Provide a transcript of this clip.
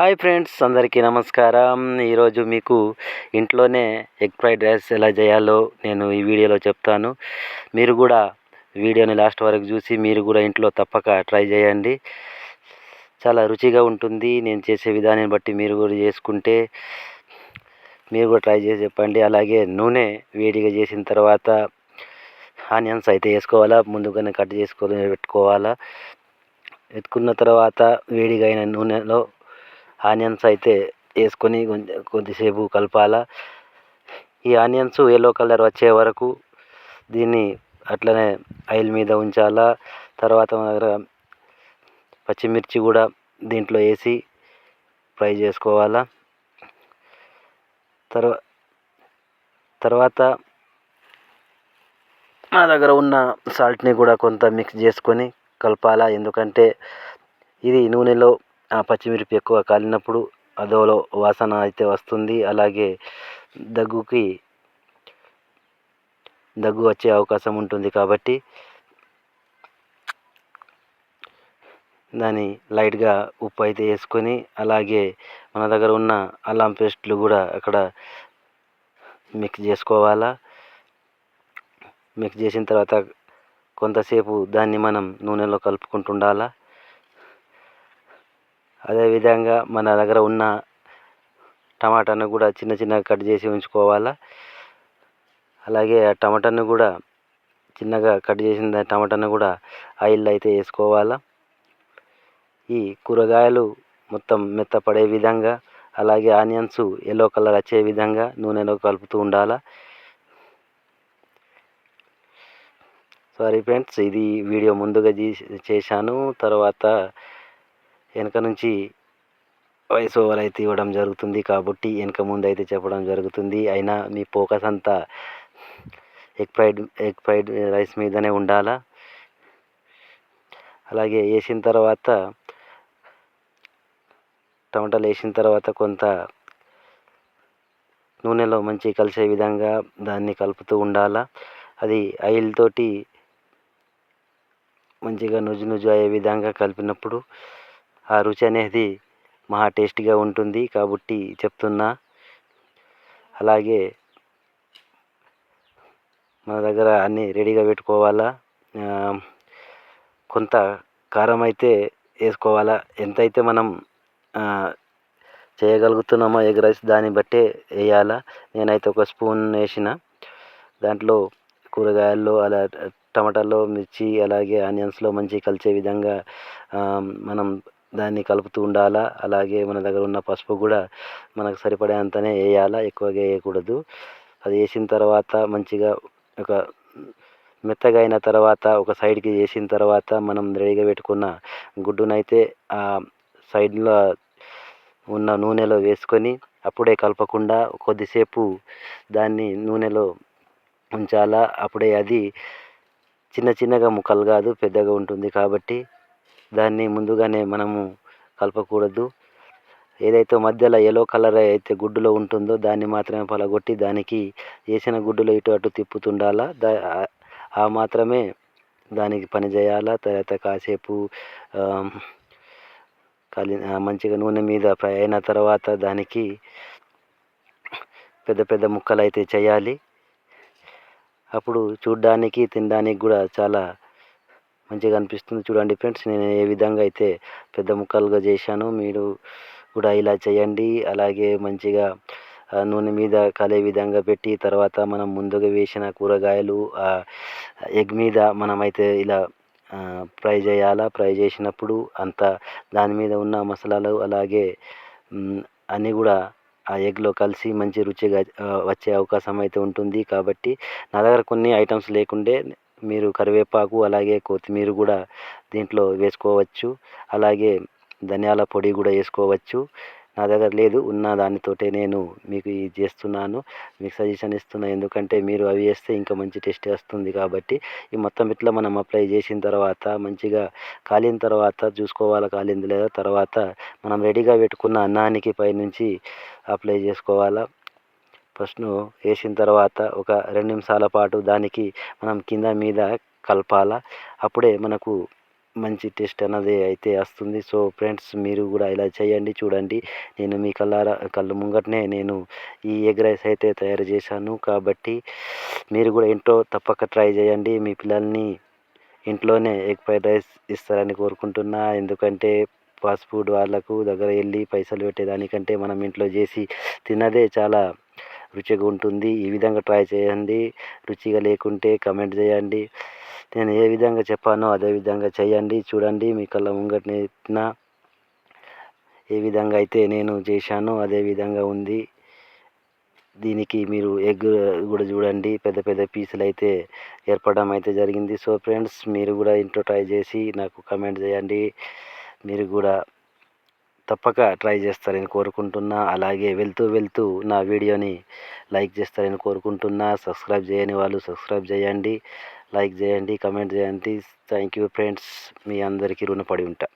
Hi friends అందరికీ నమస్కారం. ఈరోజు మీకు ఇంట్లోనే ఎగ్ ఫ్రైడ్ రైస్ ఎలా చేయాలో నేను ఈ వీడియోలో చెప్తాను. మీరు కూడా వీడియోని లాస్ట్ వరకు చూసి మీరు కూడా ఇంట్లో తప్పక ట్రై చేయండి. చాలా రుచిగా ఉంటుంది. నేను చేసే విధానాన్ని బట్టి మీరు కూడా చేసుకుంటే మీరు కూడా ట్రై చేసి చెప్పండి. అలాగే నూనె వేడిగా చేసిన తర్వాత ఆనియన్స్ అయితే వేసుకోవాలా ముందుగానే కట్ చేసుకొని పెట్టుకోవాలా. ఎత్తుకున్న తర్వాత వేడిగా అయిన నూనెలో ఆనియన్స్ అయితే వేసుకొని కొద్దిసేపు కలపాలి. ఈ ఆనియన్స్ ఎల్లో కలర్ వచ్చే వరకు దీన్ని అట్లనే ఆయిల్ మీద ఉంచాలా. తర్వాత పచ్చిమిర్చి కూడా దీంట్లో వేసి ఫ్రై చేసుకోవాలా. తర్వా తర్వాత మన దగ్గర ఉన్న సాల్ట్ని కూడా కొంత మిక్స్ చేసుకొని కలపాలా. ఎందుకంటే ఇది నూనెలో పచ్చిమిరపకాయ ఎక్కువ కాలినప్పుడు అదోలో వాసన అయితే వస్తుంది. అలాగే దగ్గుకి దగ్గు వచ్చే అవకాశం ఉంటుంది కాబట్టి దాన్ని లైట్గా ఉప్పు అయితే వేసుకొని అలాగే మన దగ్గర ఉన్న అల్లం పేస్ట్లు కూడా అక్కడ మిక్స్ చేసుకోవాలా. మిక్స్ చేసిన తర్వాత కొంతసేపు దాన్ని మనం నూనెలో కలుపుకుంటుండాలా. అదేవిధంగా మన దగ్గర ఉన్న టమాటాను కూడా చిన్న చిన్నగా కట్ చేసి ఉంచుకోవాలి? అలాగే ఆ టమాటాను కూడా చిన్నగా కట్ చేసిన టమాటాను కూడా ఆయిల్లో అయితే వేసుకోవాలి? ఈ కూరగాయలు మొత్తం మెత్తపడే విధంగా అలాగే ఆనియన్స్ ఎల్లో కలర్ వచ్చే విధంగా నూనెలో కలుపుతూ ఉండాలి? సారీ ఫ్రెండ్స్ ఇది వీడియో ముందుగా చేశాను. తర్వాత వెనక నుంచి వాయిస్ ఓవర్ అయితే ఇవ్వడం జరుగుతుంది కాబట్టి వెనక ముందు అయితే చెప్పడం జరుగుతుంది. అయినా మీ ఫోకస్ అంతా egg fried egg fried rice మీదనే ఉండాలా? అలాగే వేసిన తర్వాత టమాటాలు వేసిన తర్వాత కొంత నూనెలో మంచి కలిసే విధంగా దాన్ని కలుపుతూ ఉండాలా? అది ఆయిల్ తోటి మంచిగా నుజు నుజు అయ్యే విధంగా కలిపినప్పుడు ఆ రుచి అనేది మహా టేస్టీగా ఉంటుంది కాబట్టి చెప్తున్నా. అలాగే మన దగ్గర అన్నీ రెడీగా పెట్టుకోవాలా? కొంత కారం అయితే వేసుకోవాలా? ఎంతైతే మనం చేయగలుగుతున్నామో ఎగ్ రైస్ దాన్ని బట్టే వేయాలా? నేనైతే ఒక స్పూన్ వేసిన. దాంట్లో కూరగాయల్లో అలా టమాటాలో మిర్చి అలాగే ఆనియన్స్లో మంచి కలిసే విధంగా మనం దాన్ని కలుపుతూ ఉండాలా? అలాగే మన దగ్గర ఉన్న పసుపు కూడా మనకు సరిపడేంతనే వేయాలా? ఎక్కువగా వేయకూడదు. అది వేసిన తర్వాత మంచిగా ఒక మెత్తగా అయిన తర్వాత ఒక సైడ్కి వేసిన తర్వాత మనం రెడీగా పెట్టుకున్న గుడ్డునైతే ఆ సైడ్లో ఉన్న నూనెలో వేసుకొని అప్పుడే కలపకుండా కొద్దిసేపు దాన్ని నూనెలో ఉంచాలా? అప్పుడే అది చిన్న చిన్నగా ముక్కలు కాదు పెద్దగా ఉంటుంది కాబట్టి దాన్ని ముందుగానే మనము కలపకూడదు. ఏదైతే మధ్యలో ఎల్లో కలర్ అయితే గుడ్డులో ఉంటుందో దాన్ని మాత్రమే పలగొట్టి దానికి వేసిన గుడ్డులో ఇటు అటు తిప్పుతుండాలా? దా ఆ మాత్రమే దానికి పని చేయాలా? తర్వాత కాసేపు కలి మంచిగా నూనె మీద ఫ్రై అయిన తర్వాత దానికి పెద్ద పెద్ద ముక్కలు అయితే చేయాలి. అప్పుడు చూడ్డానికి తినడానికి కూడా చాలా మంచిగా అనిపిస్తుంది. చూడండి ఫ్రెండ్స్ నేను ఏ విధంగా అయితే పెద్ద ముక్కలుగా చేశానో మీరు కూడా ఇలా చేయండి. అలాగే మంచిగా నూనె మీద కలే విధంగా పెట్టి తర్వాత మనం ముందుగా వేసిన కూరగాయలు ఎగ్ మీద మనమైతే ఇలా ఫ్రై చేయాలా? ఫ్రై చేసినప్పుడు అంత దాని మీద ఉన్న మసాలాలు అలాగే అన్నీ కూడా ఆ ఎగ్లో కలిసి మంచి రుచిగా వచ్చే అవకాశం అయితే ఉంటుంది. కాబట్టి నా దగ్గర కొన్ని ఐటమ్స్ లేకుండే మీరు కరివేపాకు అలాగే కొత్తిమీర కూడా దీంట్లో వేసుకోవచ్చు. అలాగే ధనియాల పొడి కూడా వేసుకోవచ్చు. నా దగ్గర లేదు ఉన్న దానితోటే నేను మీకు ఇది చేస్తున్నాను మీకు సజెషన్ ఇస్తున్నా. ఎందుకంటే మీరు అవి వేస్తే ఇంకా మంచి టేస్ట్ వస్తుంది కాబట్టి ఈ మొత్తం ఇట్లా మనం అప్లై చేసిన తర్వాత మంచిగా కాలిన తర్వాత చూసుకోవాలి కాలింది లేదా తర్వాత మనం రెడీగా పెట్టుకున్న అన్నానికి పైనుంచి అప్లై చేసుకోవాలా. ఫస్ట్ వేసిన తర్వాత ఒక రెండు నిమిషాల పాటు దానికి మనం కింద మీద కలపాలా? అప్పుడే మనకు మంచి టేస్ట్ అన్నది అయితే వస్తుంది. సో ఫ్రెండ్స్ మీరు కూడా ఇలా చేయండి చూడండి. నేను మీ కళ్ళారా కళ్ళు ముంగటనే నేను ఈ ఎగ్ రైస్ అయితే తయారు చేశాను. కాబట్టి మీరు కూడా ఇంట్లో తప్పక ట్రై చేయండి. మీ పిల్లల్ని ఇంట్లోనే ఎగ్ ఫ్రైడ్ రైస్ ఇస్తారని కోరుకుంటున్నా. ఎందుకంటే ఫాస్ట్ ఫుడ్ వాళ్ళకు దగ్గర వెళ్ళి పైసలు పెట్టేదానికంటే మనం ఇంట్లో చేసి తిన్నదే చాలా రుచిగా ఉంటుంది. ఈ విధంగా ట్రై చేయండి. రుచిగా లేకుంటే కమెంట్ చేయండి. నేను ఏ విధంగా చెప్పానో అదే విధంగా చేయండి. చూడండి మీ కళ్ళ ముంగట నా ఏ విధంగా అయితే నేను చేశానో అదే విధంగా ఉంది. దీనికి మీరు ఎగ్ కూడా చూడండి. పెద్ద పెద్ద పీసులు అయితే ఏర్పడడం అయితే జరిగింది. సో ఫ్రెండ్స్ మీరు కూడా ఇంట్లో ట్రై చేసి నాకు కమెంట్ చేయండి. మీరు కూడా తప్పక ట్రై చేస్తారని కోరుకుంటున్నా. అలాగే వెళ్తూ వెళ్తూ నా వీడియోని లైక్ చేస్తారని కోరుకుంటున్నా. సబ్స్క్రైబ్ చేయని వాళ్ళు సబ్స్క్రైబ్ చేయండి. లైక్ చేయండి కమెంట్ చేయండి. Thank you friends. మీ అందరికీ రుణపడి ఉంటా.